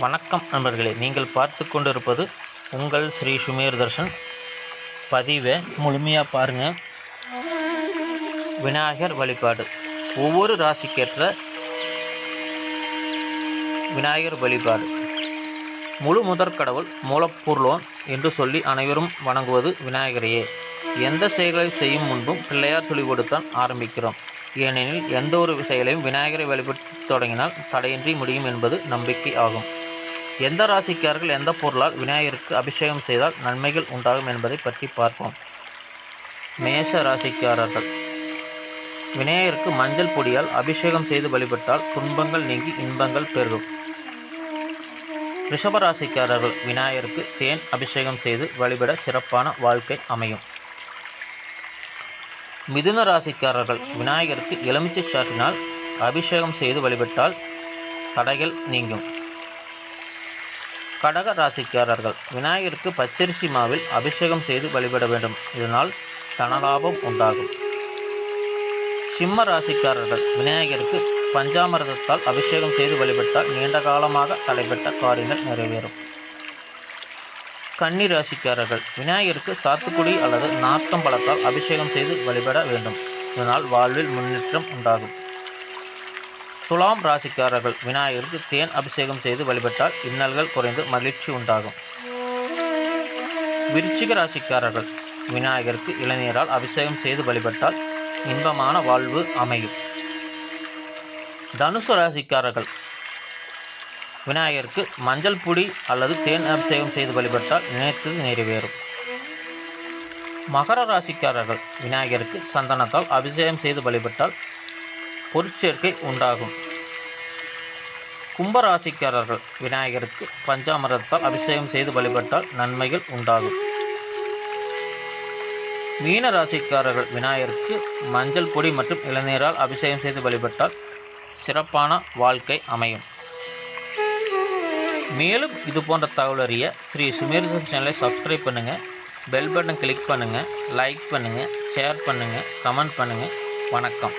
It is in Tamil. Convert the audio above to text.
வணக்கம் நண்பர்களே. நீங்கள் பார்த்து கொண்டிருப்பது உங்கள் ஸ்ரீ சுமேர் தர்ஷன். பதிவை முழுமையாக பாருங்கள் விநாயகர் வழிபாடு. ஒவ்வொரு ராசிக்கேற்ற விநாயகர் வழிபாடு. முழு முதற் கடவுள் மூலப்பொருளோன் என்று சொல்லி அனைவரும் வணங்குவது விநாயகரையே. எந்த செயல்களை செய்யும் முன்பும் பிள்ளையார் சொல்லி கொடுத்தான் ஆரம்பிக்கிறோம். ஏனெனில் எந்த ஒரு செயலையும் விநாயகரை வழிபட்டு தொடங்கினால் தடையின்றி முடியும் என்பது நம்பிக்கை ஆகும். எந்த ராசிக்காரர்கள் எந்த பொருளால் விநாயகருக்கு அபிஷேகம் செய்தால் நன்மைகள் உண்டாகும் என்பதை பற்றி பார்ப்போம். மேஷ ராசிக்காரர்கள். விநாயகருக்கு மஞ்சள் பொடியால் அபிஷேகம் செய்து வழிபட்டால் துன்பங்கள் நீங்கி இன்பங்கள் பெருகும். ரிஷபராசிக்காரர்கள் விநாயகருக்கு தேன் அபிஷேகம் செய்து வழிபட சிறப்பான வாழ்க்கை அமையும். மிதுன ராசிக்காரர்கள் விநாயகருக்கு எலுமிச்சை சாற்றினால் அபிஷேகம் செய்து வழிபட்டால் தடைகள் நீங்கும். கடக ராசிக்காரர்கள் விநாயகருக்கு பச்சரிசி மாவில் அபிஷேகம் செய்து வழிபட வேண்டும். இதனால் தனலாபம் உண்டாகும். சிம்ம ராசிக்காரர்கள் விநாயகருக்கு பஞ்சாமிரதத்தால் அபிஷேகம் செய்து வழிபட்டால் நீண்ட காலமாக தடைபட்ட காரியங்கள் நிறைவேறும். கன்னி ராசிக்காரர்கள் விநாயகருக்கு சாத்துக்குடி அல்லது நாத்தம் பழத்தால் அபிஷேகம் செய்து வழிபட வேண்டும். இதனால் வாழ்வில் முன்னேற்றம் உண்டாகும். துலாம் ராசிக்காரர்கள் விநாயகருக்கு தேன் அபிஷேகம் செய்து வழிபட்டால் இன்னல்கள் குறைந்து மகிழ்ச்சி உண்டாகும். விருச்சிக ராசிக்காரர்கள் விநாயகருக்கு இளநீரால் அபிஷேகம் செய்து வழிபட்டால் இன்பமான வாழ்வு அமையும். தனுசு ராசிக்காரர்கள் விநாயகருக்கு மஞ்சள் பொடி அல்லது தேன் அபிஷேகம் செய்து வழிபட்டால் நினைத்தது நிறைவேறும். மகர ராசிக்காரர்கள் விநாயகருக்கு சந்தனத்தால் அபிஷேகம் செய்து வழிபட்டால் பொருட்சேர்க்கை உண்டாகும். கும்பராசிக்காரர்கள் விநாயகருக்கு பஞ்சாமரத்தால் அபிஷேகம் செய்து வழிபட்டால் நன்மைகள் உண்டாகும். மீன ராசிக்காரர்கள் விநாயகருக்கு மஞ்சள் பொடி மற்றும் இளநீரால் அபிஷேகம் செய்து வழிபட்டால் சிறப்பான வாழ்க்கை அமையும். மேலும் இது போன்ற தகவல் அறிய ஸ்ரீ சுமீர் சேனலை சப்ஸ்கிரைப் பண்ணுங்கள் பெல் பட்டன் கிளிக் பண்ணுங்கள் லைக் பண்ணுங்கள் ஷேர் பண்ணுங்கள் கமெண்ட் பண்ணுங்கள் வணக்கம்.